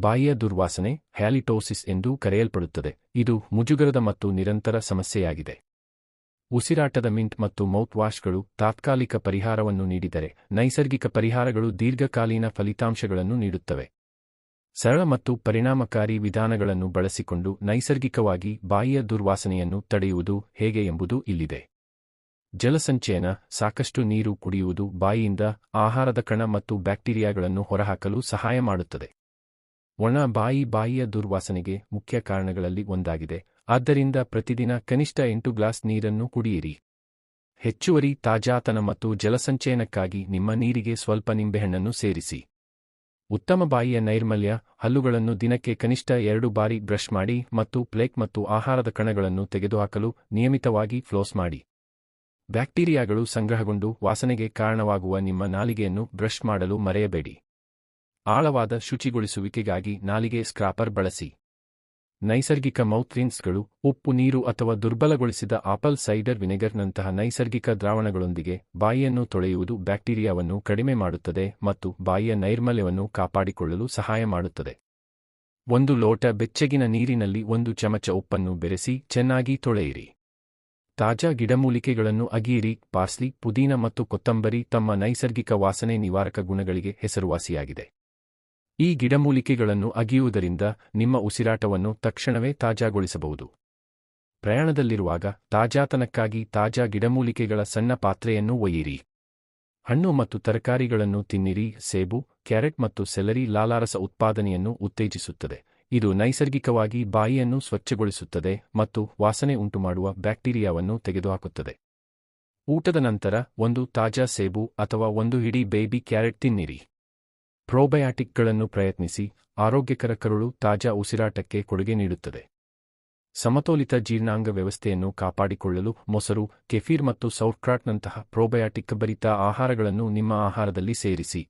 ಬಾಯಿಯ ದುರ್ವಾಸನೆ ಹ್ಯಾಲಿಟೋಸಿಸ್ ಎಂದು ಕರೆಯಲ್ಪಡುತ್ತದೆ. ಇದು ಮುಜುಗರದ ಮತ್ತು ನಿರಂತರ ಸಮಸ್ಯೆಯಾಗಿದೆ. ಉಸಿರಾಟದ ಮಿಂಟ್ ಮತ್ತು ಮೌತ್ ವಾಶ್ಗಳು ತಾತ್ಕಾಲಿಕ ಪರಿಹಾರವನ್ನು ನೀಡಿದರೆ, ನೈಸರ್ಗಿಕ ಪರಿಹಾರಗಳು ದೀರ್ಘಕಾಲೀನ ಫಲಿತಾಂಶಗಳನ್ನು ನೀಡುತ್ತವೆ. ಸರಳ ಮತ್ತು ಪರಿಣಾಮಕಾರಿ ವಿಧಾನಗಳನ್ನು ಬಳಸಿಕೊಂಡು ನೈಸರ್ಗಿಕವಾಗಿ ಬಾಯಿಯ ದುರ್ವಾಸನೆಯನ್ನು ತಡೆಯುವುದು ಹೇಗೆ ಎಂಬುದು ಇಲ್ಲಿದೆ. ಜಲಸಂಚಯನ ಸಾಕಷ್ಟು ನೀರು ಕುಡಿಯುವುದು ಬಾಯಿಯಿಂದ ಆಹಾರದ ಕಣ ಮತ್ತು ಬ್ಯಾಕ್ಟೀರಿಯಾಗಳನ್ನು ಹೊರಹಾಕಲು ಸಹಾಯ ಮಾಡುತ್ತದೆ. ಒಣ ಬಾಯಿ ಬಾಯಿಯ ದುರ್ವಾಸನೆಗೆ ಮುಖ್ಯ ಕಾರಣಗಳಲ್ಲಿ ಒಂದಾಗಿದೆ. ಆದ್ದರಿಂದ ಪ್ರತಿದಿನ ಕನಿಷ್ಠ ಎಂಟು ಗ್ಲಾಸ್ ನೀರನ್ನು ಕುಡಿಯಿರಿ. ಹೆಚ್ಚುವರಿ ತಾಜಾತನ ಮತ್ತು ಜಲಸಂಚಯನಕ್ಕಾಗಿ ನಿಮ್ಮ ನೀರಿಗೆ ಸ್ವಲ್ಪ ನಿಂಬೆಹಣ್ಣನ್ನು ಸೇರಿಸಿ. ಉತ್ತಮ ಬಾಯಿಯ ನೈರ್ಮಲ್ಯ ಹಲ್ಲುಗಳನ್ನು ದಿನಕ್ಕೆ ಕನಿಷ್ಠ ಎರಡು ಬಾರಿ ಬ್ರಷ್ ಮಾಡಿ ಮತ್ತು ಪ್ಲೇಕ್ ಮತ್ತು ಆಹಾರದ ಕಣಗಳನ್ನು ತೆಗೆದುಹಾಕಲು ನಿಯಮಿತವಾಗಿ ಫ್ಲೋಸ್ ಮಾಡಿ. ಬ್ಯಾಕ್ಟೀರಿಯಾಗಳು ಸಂಗ್ರಹಗೊಂಡು ವಾಸನೆಗೆ ಕಾರಣವಾಗುವ ನಿಮ್ಮ ನಾಲಿಗೆಯನ್ನು ಬ್ರಷ್ ಮಾಡಲು ಮರೆಯಬೇಡಿ. ಆಳವಾದ ಶುಚಿಗೊಳಿಸುವಿಕೆಗಾಗಿ ನಾಲಿಗೆ ಸ್ಕ್ರಾಪರ್ ಬಳಸಿ. ನೈಸರ್ಗಿಕ ಮೌತ್ರಿನ್ಸ್ಗಳು ಉಪ್ಪು, ನೀರು ಅಥವಾ ದುರ್ಬಲಗೊಳಿಸಿದ ಆಪಲ್ ಸೈಡರ್ ವಿನೆಗರ್ನಂತಹ ನೈಸರ್ಗಿಕ ದ್ರಾವಣಗಳೊಂದಿಗೆ ಬಾಯಿಯನ್ನು ತೊಳೆಯುವುದು ಬ್ಯಾಕ್ಟೀರಿಯಾವನ್ನು ಕಡಿಮೆ ಮಾಡುತ್ತದೆ ಮತ್ತು ಬಾಯಿಯ ನೈರ್ಮಲ್ಯವನ್ನು ಕಾಪಾಡಿಕೊಳ್ಳಲು ಸಹಾಯ ಮಾಡುತ್ತದೆ. ಒಂದು ಲೋಟ ಬೆಚ್ಚಗಿನ ನೀರಿನಲ್ಲಿ ಒಂದು ಚಮಚ ಉಪ್ಪನ್ನು ಬೆರೆಸಿ ಚೆನ್ನಾಗಿ ತೊಳೆಯಿರಿ. ತಾಜಾ ಗಿಡಮೂಲಿಕೆಗಳನ್ನು ಅಗಿಯಿರಿ, ಪಾರ್ಸ್ಲಿ, ಪುದೀನ ಮತ್ತು ಕೊತ್ತಂಬರಿ ತಮ್ಮ ನೈಸರ್ಗಿಕ ವಾಸನೆ ನಿವಾರಕ ಗುಣಗಳಿಗೆ ಹೆಸರುವಾಸಿಯಾಗಿದೆ. ಈ ಗಿಡಮೂಲಿಕೆಗಳನ್ನು ಅಗಿಯುವುದರಿಂದ ನಿಮ್ಮ ಉಸಿರಾಟವನ್ನು ತಕ್ಷಣವೇ ತಾಜಾಗೊಳಿಸಬಹುದು. ಪ್ರಯಾಣದಲ್ಲಿರುವಾಗ ತಾಜಾತನಕ್ಕಾಗಿ ತಾಜಾ ಗಿಡಮೂಲಿಕೆಗಳ ಸಣ್ಣ ಪಾತ್ರೆಯನ್ನು ಒಯ್ಯಿರಿ. ಹಣ್ಣು ಮತ್ತು ತರಕಾರಿಗಳನ್ನು ತಿನ್ನಿರಿ. ಸೇಬು, ಕ್ಯಾರೆಟ್ ಮತ್ತು ಸೆಲರಿ ಲಾಲಾರಸ ಉತ್ಪಾದನೆಯನ್ನು ಉತ್ತೇಜಿಸುತ್ತದೆ. ಇದು ನೈಸರ್ಗಿಕವಾಗಿ ಬಾಯಿಯನ್ನು ಸ್ವಚ್ಛಗೊಳಿಸುತ್ತದೆ ಮತ್ತು ವಾಸನೆ ಉಂಟುಮಾಡುವ ಬ್ಯಾಕ್ಟೀರಿಯಾವನ್ನು ತೆಗೆದುಹಾಕುತ್ತದೆ. ಊಟದ ನಂತರ ಒಂದು ತಾಜಾ ಸೇಬು ಅಥವಾ ಒಂದು ಹಿಡಿ ಬೇಬಿ ಕ್ಯಾರೆಟ್ ತಿನ್ನಿರಿ. ಪ್ರೋಬಯಾಟಿಕ್ಗಳನ್ನು ಪ್ರಯತ್ನಿಸಿ ಆರೋಗ್ಯಕರ ಕರುಳು ತಾಜಾ ಉಸಿರಾಟಕ್ಕೆ ಕೊಡುಗೆ ನೀಡುತ್ತದೆ. ಸಮತೋಲಿತ ಜೀರ್ಣಾಂಗ ವ್ಯವಸ್ಥೆಯನ್ನು ಕಾಪಾಡಿಕೊಳ್ಳಲು ಮೊಸರು, ಕೆಫೀರ್ ಮತ್ತು ಸೌರ್ಕ್ರಾಟ್ನಂತಹ ಪ್ರೋಬಯಾಟಿಕ್ ಭರಿತ ಆಹಾರಗಳನ್ನು ನಿಮ್ಮ ಆಹಾರದಲ್ಲಿ ಸೇರಿಸಿ.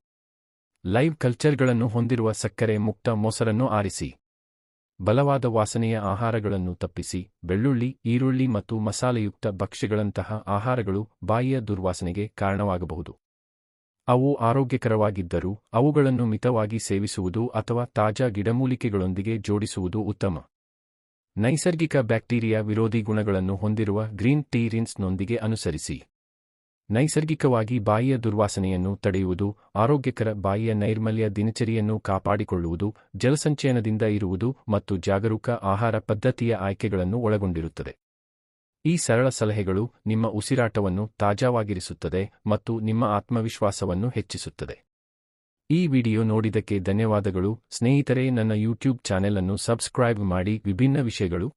ಲೈವ್ ಕಲ್ಚರ್ಗಳನ್ನು ಹೊಂದಿರುವ ಸಕ್ಕರೆ ಮುಕ್ತ ಮೊಸರನ್ನು ಆರಿಸಿ. ಬಲವಾದ ವಾಸನೆಯ ಆಹಾರಗಳನ್ನು ತಪ್ಪಿಸಿ ಬೆಳ್ಳುಳ್ಳಿ, ಈರುಳ್ಳಿ ಮತ್ತು ಮಸಾಲೆಯುಕ್ತ ಭಕ್ಷ್ಯಗಳಂತಹ ಆಹಾರಗಳು ಬಾಯಿಯ ದುರ್ವಾಸನೆಗೆ ಕಾರಣವಾಗಬಹುದು. ಅವು ಆರೋಗ್ಯಕರವಾಗಿದ್ದರೂ ಅವುಗಳನ್ನು ಮಿತವಾಗಿ ಸೇವಿಸುವುದು ಅಥವಾ ತಾಜಾ ಗಿಡಮೂಲಿಕೆಗಳೊಂದಿಗೆ ಜೋಡಿಸುವುದು ಉತ್ತಮ. ನೈಸರ್ಗಿಕ ಬ್ಯಾಕ್ಟೀರಿಯಾ ವಿರೋಧಿ ಗುಣಗಳನ್ನು ಹೊಂದಿರುವ ಗ್ರೀನ್ ಟೀ ರಿನ್ಸ್ನೊಂದಿಗೆ ಅನುಸರಿಸಿ. ನೈಸರ್ಗಿಕವಾಗಿ ಬಾಯಿಯ ದುರ್ವಾಸನೆಯನ್ನು ತಡೆಯುವುದು, ಆರೋಗ್ಯಕರ ಬಾಯಿಯ ನೈರ್ಮಲ್ಯ ದಿನಚರಿಯನ್ನು ಕಾಪಾಡಿಕೊಳ್ಳುವುದು, ಜಲಸಂಚಯನದಿಂದ ಇರುವುದು ಮತ್ತು ಜಾಗರೂಕ ಆಹಾರ ಪದ್ಧತಿಯ ಆಯ್ಕೆಗಳನ್ನು ಒಳಗೊಂಡಿರುತ್ತದೆ. ಈ ಸರಳ ಸಲಹೆಗಳು ನಿಮ್ಮ ಉಸಿರಾಟವನ್ನು ತಾಜಾವಾಗಿರಿಸುತ್ತದೆ ಮತ್ತು ನಿಮ್ಮ ಆತ್ಮವಿಶ್ವಾಸವನ್ನು ಹೆಚ್ಚಿಸುತ್ತದೆ. ಈ ವಿಡಿಯೋ ನೋಡಿದಕ್ಕೆ ಧನ್ಯವಾದಗಳು. ಸ್ನೇಹಿತರೆ, ನನ್ನ ಯೂಟ್ಯೂಬ್ ಚಾನೆಲ್ ಅನ್ನು ಸಬ್ಸ್ಕ್ರೈಬ್ ಮಾಡಿ ವಿಭಿನ್ನ ವಿಷಯಗಳು